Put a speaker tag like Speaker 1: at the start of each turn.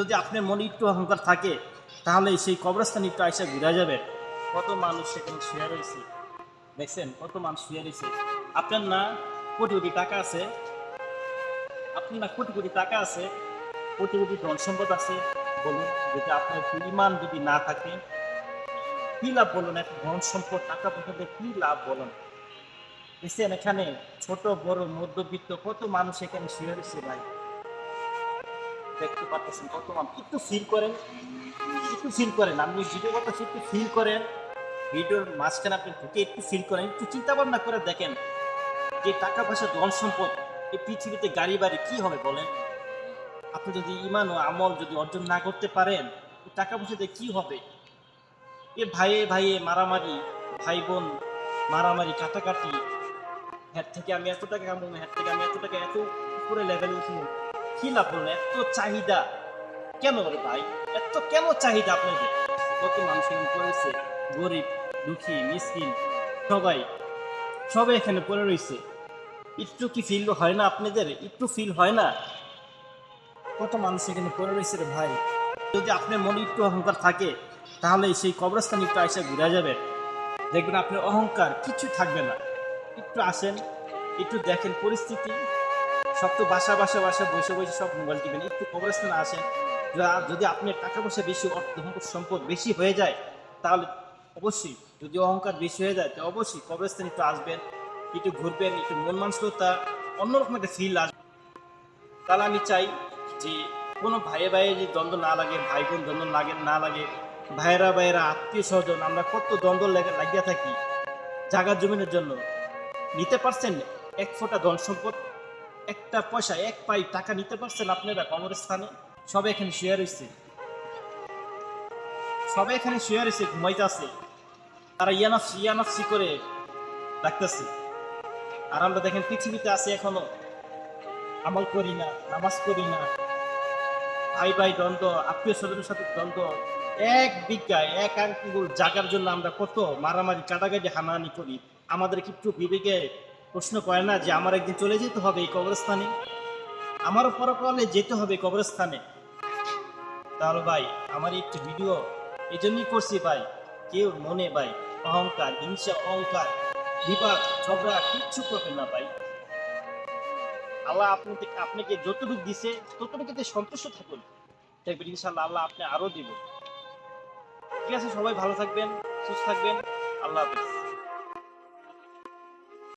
Speaker 1: যদি আপনার মনে একটু অহংকার থাকে, তাহলে সেই কবরস্থান একটু আইসা ঘুরে যাবে। কত মানুষ সেখানে শুয়ে রয়েছে। দেখছেন, কত মানুষ শুয়ে রয়েছে। আপনার না কোটি কোটি টাকা আছে। আপনার না কোটি কোটি টাকা আছে। কোটি কোটি ধন সম্পদ আছে। বলুন, যদি আপনার ইমান যদি না থাকে, কি লাভ বলুন? একটা ধন সম্পদ, টাকা পয়সা দিয়ে কি লাভ বলুন? দেখছেন, এখানে ছোট, বড়, মধ্যবিত্ত কত মানুষ এখানে শুয়ে রয়েছে ভাই। দেখতে পাচ্ছেন কত একটু ফিল করেন, একটু ফিল করেন। আপনি ভিডিও কথা একটু ফিল করেন। ভিডিওর মাঝখানে আপনি ঢুকে একটু ফিল করেন। একটু চিন্তা ভাবনা করে দেখেন যে টাকা পয়সা, ধন সম্পদ, এই পৃথিবীতে গাড়ি বাড়ি কি হবে বলেন? আপনি যদি ইমান ও আমল যদি অর্জন না করতে পারেন টাকা পয়সাতে কি হবে? এ ভাইয়ে ভাইয়ে মারামারি ভাই বোন মারামারি, কাটাকাটি হ্যার থেকে আমি এত টাকা কামাবো হ্যার থেকে আমি এত টাকা, এত উপরে লেভেল উঠবো। কি লাভ বলুন, এত চাহিদা। কেন রে ভাই? এত কেন চাহিদা আপনাদের? কত মানুষ এখানে পড়েছে গরিব, দুঃখী, মিসকিন, সবাই। সবাই এখানে পড়ে রয়েছে। একটু কি ফিল হয় না আপনাদের? একটু ফিল হয় না? কত মানুষ এখানে পড়ে রয়েছে রে ভাই? যদি আপনার মনে একটু অহংকার থাকে, তাহলে সেই কবরস্থান একটু এসে ঘুরে যাবে দেখবেন আপনার অহংকার কিছু থাকবে না। একটু আসেন, একটু দেখেন পরিস্থিতি সব তো বাসা বাসা বাসা বসে বসে সব মোবাইল টিপেন একটু কবরস্থানে আসেন। যদি আপনার টাকা পয়সা বেশি অর্থ সম্পদ বেশি হয়ে যায়, তাহলে অবশ্যই যদি অহংকার বেশি হয়ে যায়, তো অবশ্যই কবরস্থানে একটু আসবেন, একটু ঘুরবেন, একটু মন মানসিকতা অন্যরকম একটা ফিল আসবে। তাহলে আমি চাই যে, কোনো ভাইয়ে ভাইয়ে যে দ্বন্দ্ব না লাগে, ভাই বোন দ্বন্দ্ব লাগে, না লাগে, ভাইয়েরা ভাইয়েরা, আত্মীয় স্বজন, আমরা কত দ্বন্দ্ব লেগে, লাগিয়া থাকি জায়গা জমিনের জন্য, নিতে পারছেন এক ফোঁটা ধন সম্পদ একটা পয়সা, এক পাই টাকা নিতে পারছেন আপনারা কমর স্থানে সবাই এখানে শুয়ে রয়েছে সবাই এখানে শুয়ে রয়েছে ঘুমাইতে আছে। তারা ইয়ানাফসি ইয়ানাফসি করে রাখতেছে আর আমরা দেখেন পৃথিবীতে আছে এখনও। আমল করি না, নামাজ করি না। ভাই ভাই দ্বন্দ্ব, আত্মীয় স্বজনের সাথে দ্বন্দ্ব। এক বিজ্ঞায় এক আঙ্গুল জাগার জন্য আমরা কত মারামারি, কাটাকাটি, হানাহানি করি। আমাদের কি একটু বিবেকে প্রশ্ন করে না যে আমার একদিন চলে যেতে হবে এই কবরস্থানে? আমারও পরকালে যেতে হবে কবরস্থানে। তাহলে ভাই, আমার একটি ভিডিও এই জন্যই করছি ভাই। কেউ মনে ভাই, অহংকার, হিংসা, অহংকার, বিবাদ, ঝগড়া কিচ্ছু করবেন না ভাই। আল্লাহ আপনাকে আপনাকে যতটুকু দিছে ততটুকুতে সন্তুষ্ট থাকুন, দেখবেন ইনশাল্লাহ আল্লাহ আপনি আরও দিব। ঠিক আছে, সবাই ভালো থাকবেন, সুস্থ থাকবেন। আল্লাহ হাফেজ।